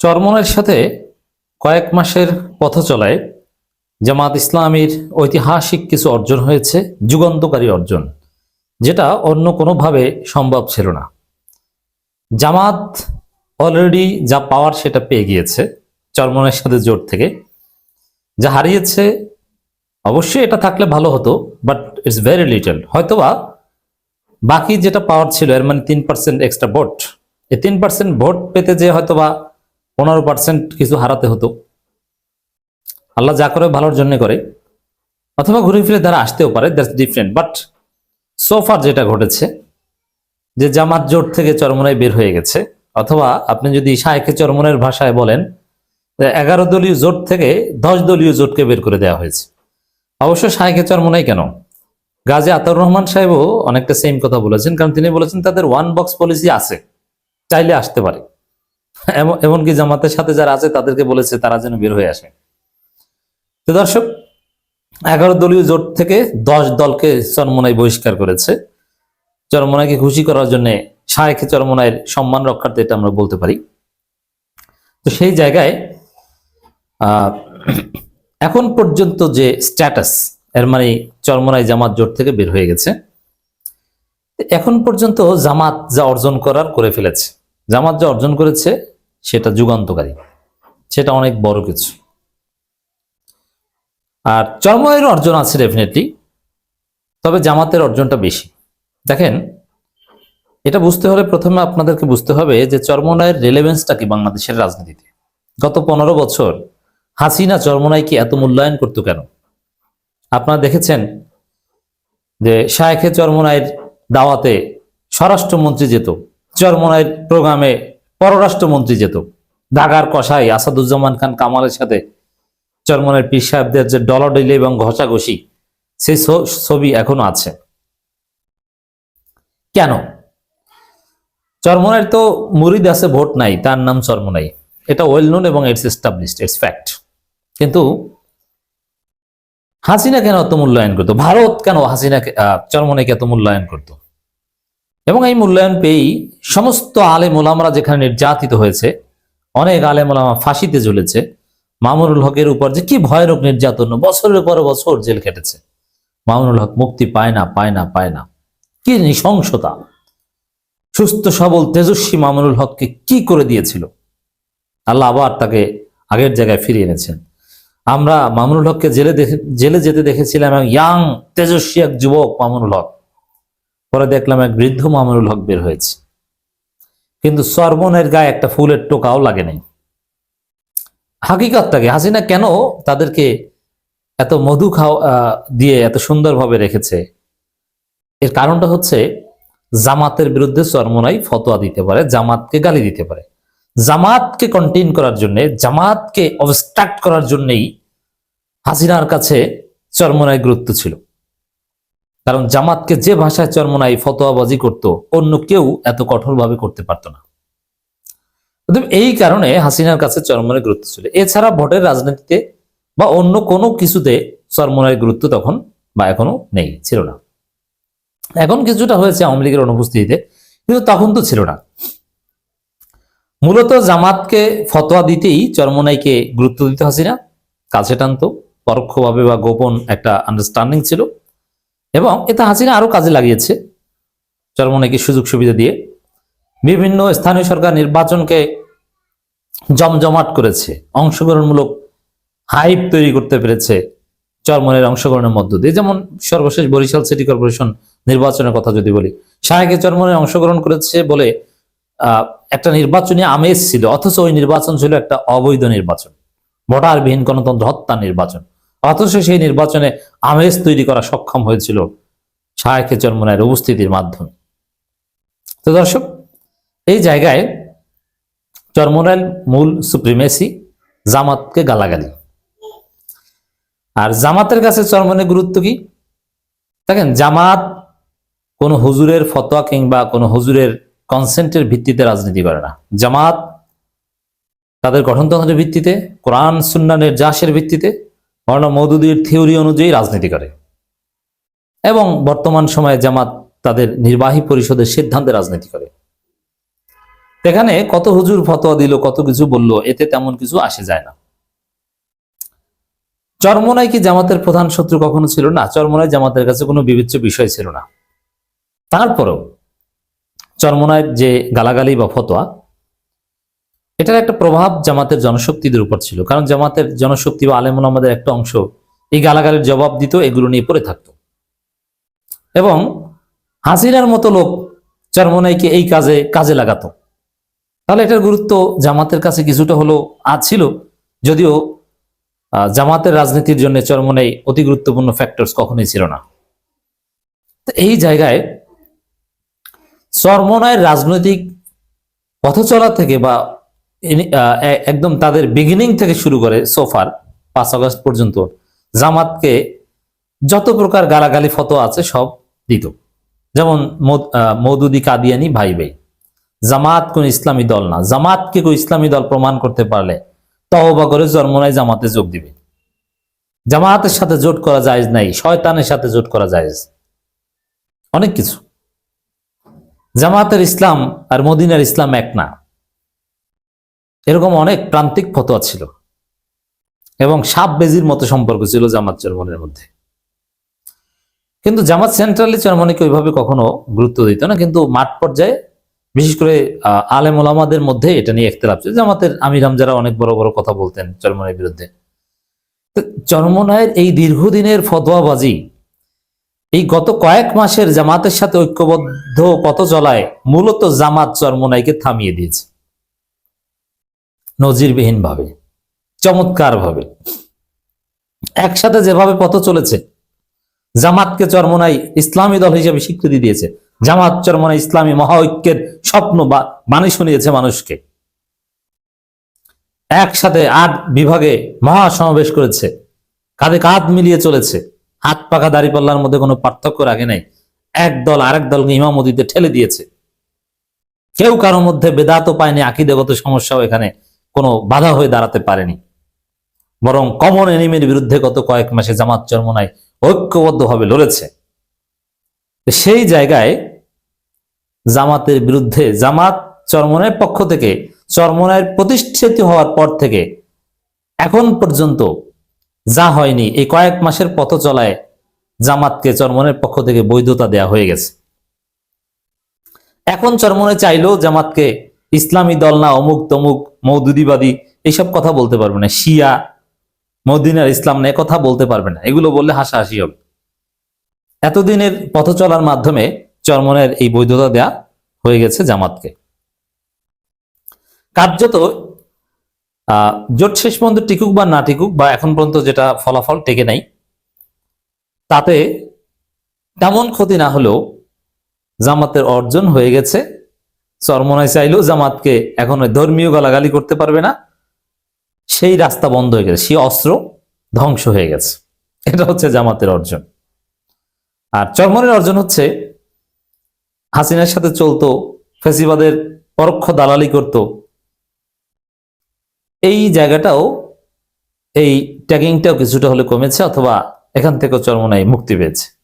চরমনের সাথে কয়েক মাসের পথ চলায় জামাত ইসলামীর ঐতিহাসিক কিছু অর্জন হয়েছে, যুগান্তকারী অর্জন, যেটা অন্য কোনোভাবে সম্ভব ছিল না। জামাত অলরেডি যা পাওয়ার সেটা পেয়ে গিয়েছে চরমনের সাথে জোট থেকে। যা হারিয়েছে, অবশ্যই এটা থাকলে ভালো হতো বাট ইটস ভেরি লিটল হয়তোবা বাকি যেটা পাওয়ার ছিল, এর মানে তিন পার্সেন্ট এক্সট্রা ভোট এই তিন পার্সেন্ট ভোট পেতে যে হয়তোবা পনেরো পার্সেন্ট কিছু হারাতে হতো। আল্লাহ যা করে ভালোর জন্য করে। অথবা ঘুরে ফিরে তারা আসতেও পারে দ্যাটস ডিফারেন্ট বাট সোফার যেটা ঘটেছে, যে জামাত জোট থেকে চরমনায় বের হয়ে গেছে, অথবা আপনি যদি শাহেখে চরমনের ভাষায় বলেন এগারো দলীয় জোট থেকে দশ দলীয় জোটকে বের করে দেওয়া হয়েছে। অবশ্য শাহেখে চরমনাই কেন? গাজী আতাউর রহমান সাহেবও অনেকটা সেম কথা বলেছেন, কারণ তিনি বলেছেন তাদের ওয়ান বক্স পলিসি আছে, চাইলে আসতে পারে। এমনকি জামাতের সাথে যারা আছে, তাদেরকে বলেছে তারা যেন বের হয়ে আসে। তো দর্শক, এগারো দলীয় জোট থেকে দশ দলকে চরমনায় বহিষ্কার করেছে। চরমনাইকে খুশি করার জন্য শাহেখে চরমনাইয়ের সম্মান রক্ষার্থে এটা আমরা বলতে পারি। তো সেই জায়গায় এখন পর্যন্ত যে স্ট্যাটাস, এর মানে চরমনাই জামাত জোট থেকে বের হয়ে গেছে। এখন পর্যন্ত জামাত যা অর্জন করার করে ফেলেছে। জামাত যা অর্জন করেছে, সেটা যুগান্তকারী। সেটা অনেক বড় কিছু। আর চরমনাইয়ের অর্জন আছে ডেফিনেটলি তবে জামাতের অর্জনটা বেশি। দেখেন, এটা বুঝতে হলে প্রথমে আপনাদেরকে বুঝতে হবে যে চরমনাইয়ের রেলেভেন্সটা কি বাংলাদেশের রাজনীতিতে? গত পনেরো বছর হাসিনা চরমনাইকে এত মূল্যায়ন করতো কেন? আপনারা দেখেছেন যে শায়েখে চরমনাইয়ের দাওয়াতে স্বরাষ্ট্রমন্ত্রী যেত। চরমনাইয়ের প্রোগ্রামে পররাষ্ট্রমন্ত্রী যেত। ঢাকার কষাই আসাদুজ্জামান খান কামালের সাথে চরমনের পীর সাহেবদের যে ডলাডলি এবং ঘষাঘষি সেই ছবি এখনও আছে। কেন? চরমনের তো মুরিদ আছে ভোট নাই তার নাম চরমনাই। এটা ওয়েল নোন এবং ইটস এস্টাবলিশড ইটস ফ্যাক্ট। কিন্তু হাসিনা কেন এত মূল্যায়ন করতো? ভারত কেন হাসিনাকে আহ, চরমনাইকে এত মূল্যায়ন করতো? এবং এই মূল্যায়ন পেয়েই সমস্ত আলেম ওলামরা যেখানে নির্যাতিত হয়েছে, অনেক আলেম ওলামা ফাঁসিতে ঝুলেছে, মামুনুল হকের উপর যে কি ভয়ানক নির্যাতন, বছরের পর বছর জেল কেটেছে মামুনুল হক মুক্তি পায় না পায় না পায় না। কি নৃশংসতা। সুস্থ, সবল, তেজস্বী মামুনুল হককে কি করে দিয়েছিল? আল্লাহ আবার তাকে আগের জায়গায় ফিরিয়ে এনেছেন। আমরা মামুনুল হককে জেলে জেলে যেতে দেখেছিলাম ইয়াং তেজস্বী এক যুবক মামুনুল হক। পরে দেখলাম এক বৃদ্ধ মামুনুল হক বের হয়েছে। কিন্তু সর্বনের গায়ে একটা ফুলের টোকাও লাগে নাই। হাকিকতটাকে হাসিনা কেন তাদেরকে এত মধু খাওয়া দিয়ে এত সুন্দরভাবে রেখেছে? এর কারণটা হচ্ছে জামাতের বিরুদ্ধে চরমনাই ফতোয়া দিতে পারে, জামাতকে গালি দিতে পারে। জামাতকে কন্টেইন করার জন্য, জামাতকে অবস্ট্রাক্ট করার জন্যই হাসিনার কাছে চরমনাই গুরুত্ব ছিল। কারণ জামাতকে যে ভাষায় চরমনাই ফতোয়াবাজি করত, অন্য কেউ এত কঠোরভাবে করতে পারত না। এই কারণে হাসিনার কাছে চরমনের গুরুত্ব ছিল। এছাড়া ভোটের রাজনীতিতে বা অন্য কোনো কিছুতে চরমনের গুরুত্ব তখন বা এখনও নেই, ছিল না। এখন কিছুটা হয়েছে আওয়ামী লীগের অনুপস্থিতিতে, কিন্তু তখন তো ছিল না। মূলত জামাতকে ফতোয়া দিতেই চরমনাইকে গুরুত্ব দিতে হাসিনা। কাছে টানতো পরোক্ষভাবে বা গোপন একটা আন্ডারস্ট্যান্ডিং ছিল। এবং এটা হাসিনা আরও কাজে লাগিয়েছে। চরমনাইকে সুযোগ সুবিধা দিয়ে বিভিন্ন স্থানীয় সরকার নির্বাচনকে জমজমাট করেছে, অংশগ্রহণমূলক হাইপ তৈরি করতে পেরেছে চরমনের অংশগ্রহণের মধ্য দিয়ে। যেমন সর্বশেষ বরিশাল সিটি কর্পোরেশন নির্বাচনের কথা যদি বলি, শাহেকে চরমনে অংশগ্রহণ করেছে বলে একটা নির্বাচনী আমেজ ছিল, অথচ ওই নির্বাচন ছিল একটা অবৈধ নির্বাচন, ভোটারবিহীন গণতন্ত্র হত্যা নির্বাচন। অথচ সেই নির্বাচনে আমেজ তৈরি করা সক্ষম হয়েছিল শাহেকে চরমনের উপস্থিতির মাধ্যমে। তো দর্শক, এই জায়গায় চরমোনাইল মূল সুপ্রিমেসি জামাতকে গালাগালি। আর জামাতের কাছে চরমনের গুরুত্ব কি? দেখেন, জামাত কোনো হুজুরের ফতোয়া কিংবা কোনো হুজুরের কনসেন্টের ভিত্তিতে রাজনীতি করে না। জামাত তাদের গঠনতন্ত্রের ভিত্তিতে, কোরআন সুন্নানের জাসের ভিত্তিতে মৌলানা মৌদুদির থিওরি অনুযায়ী রাজনীতি করে। এবং বর্তমান সময়ে জামাত তাদের নির্বাহী পরিষদের সিদ্ধান্তে রাজনীতি করে। এখানে কত হুজুর ফতোয়া দিল, কত কিছু বলল, এতে তেমন কিছু আসে যায় না। চরমনাই কি জামাতের প্রধান শত্রু কখনো ছিল না? চরমনাই জামাতের কাছে কোনো বিবেচ্য বিষয় ছিল না। তারপরেও চরমনায়ের যে গালাগালি বা ফতোয়া এটার একটা প্রভাব জামাতের জনশক্তিদের উপর ছিল। কারণ জামাতের জনশক্তি বা আলেমুল আমাদের একটা অংশ এই গালাগালির জবাব দিত, এগুলো নিয়ে পড়ে থাকতো। এবং হাসিনার মতো লোক চরমনাইকে এই কাজে কাজে লাগাতো। তাহলে এটার গুরুত্ব জামাতের কাছে কিছুটা হলো আজ ছিল যদিও জামাতের রাজনীতির জন্য চরমনাই অতি গুরুত্বপূর্ণ ফ্যাক্টরস কখনোই ছিল না। তো এই জায়গায় চরমনায়ের রাজনৈতিক পথচলা থেকে বা একদম তাদের বিগিনিং থেকে শুরু করে সোফার পাঁচ আগস্ট পর্যন্ত জামাতকে যত প্রকার গালাগালি ফটো আছে সব দিত। যেমন মৌদুদি কাদিয়ানি ভাই ভাই। জামাত কোন ইসলামী দল না। জামাতকে কোন ইসলামী দল প্রমাণ করতে পারলে তহবা করে জন্মনায় জামাতে যোগ দিবে। জামাতের সাথে জোট করা যায় নাই, শয়তানের সাথে জোট করা যায় অনেক কিছু। জামাতের ইসলাম আর মদিনার ইসলাম এক না। এরকম অনেক প্রান্তিক ফতোয়া ছিল। এবং সাপ বেজির মতো সম্পর্ক ছিল জামাত চরমনের মধ্যে। কিন্তু জামাত সেন্ট্রালি চরমনিকে ওইভাবে কখনো গুরুত্ব দিত না। কিন্তু মাঠ পর্যায়ে বিশেষ করে আলেম ওলামাদের মধ্যে এটা নিয়ে একতলাপ ছিল। জামাতের আমির যারা অনেক বড় বড় কথা বলতেন চরমনের বিরুদ্ধে। চরমনায়ের এই দীর্ঘদিনের ফতোয়াবাজি, এই গত কয়েক মাসের জামাতের সাথে ঐক্যবদ্ধ পথ চলায় মূলত জামাত চরমনাইকে থামিয়ে দিয়েছে। নজিরবিহীন ভাবে চমৎকার ভাবে একসাথে যেভাবে পথ চলেছে, জামাতকে চরমনাই ইসলামী দল হিসেবে স্বীকৃতি দিয়েছে, জামাত চরমনাই ইসলামী মহা ঐক্যের স্বপ্ন বা বাণী শুনিয়েছে মানুষকে। একসাথে আট বিভাগে মহা সমাবেশ করেছে, কাঁধে কাঁধ মিলিয়ে চলেছে, হাত পাকা দাড়িপাল্লার মধ্যে কোনো পার্থক্য রাখে নাই, এক দল আরেক দলকে ইমামতিতে ঠেলে দিয়েছে। কেউ কারোর মধ্যে বেদাতও পায়নি, আকিদেগত সমস্যাও এখানে কোনো বাধা হয়ে দাঁড়াতে পারেনি। বরং কমন এনিমির বিরুদ্ধে গত কয়েক মাসে জামাত চরমনায় ঐক্যবদ্ধভাবে লড়েছে। সেই জায়গায় জামাতের বিরুদ্ধে, জামাত চরমনের পক্ষ থেকে চরমনায় প্রতিষ্ঠিত হওয়ার পর থেকে এখন পর্যন্ত যা হয়নি, এই কয়েক মাসের পথ চলায় জামাতকে চরমনের পক্ষ থেকে বৈধতা দেয়া হয়ে গেছে। এখন চরমনে চাইলেও জামাতকে ইসলামী দল না অমুক তমুক মৌদুদিবাদী এইসব কথা বলতে পারবে না। শিয়া, মদিনার ইসলাম না কথা বলতে পারবে না। এগুলো বললে হাসাহাসি হবে। এতদিনের পথ চলার মাধ্যমে চরমনের এই বৈধতা দেয়া হয়ে গেছে জামাতকে। কার্যত জোট শেষ পর্যন্ত টিকুক বা না টিকুক বা এখন পর্যন্ত যেটা ফলাফল টেকে নাই, তাতে তেমন ক্ষতি না হলেও জামাতের অর্জন হয়ে গেছে। চরমনায় চাইলেও জামাতকে এখন ধর্মীয় গালাগালি করতে পারবে না। সেই রাস্তা বন্ধ হয়ে গেছে, সেই অস্ত্র ধ্বংস হয়ে গেছে। এটা হচ্ছে জামাতের অর্জন। আর চরমনের অর্জন হচ্ছে, হাসিনার সাথে চলতো, ফেসিবাদের পরোক্ষ দালালি করত। এই জায়গাটাও, এই ট্যাগিংটাও কিছুটা হলে কমেছে, অথবা এখান থেকেও চরমনাই মুক্তি পেয়েছে।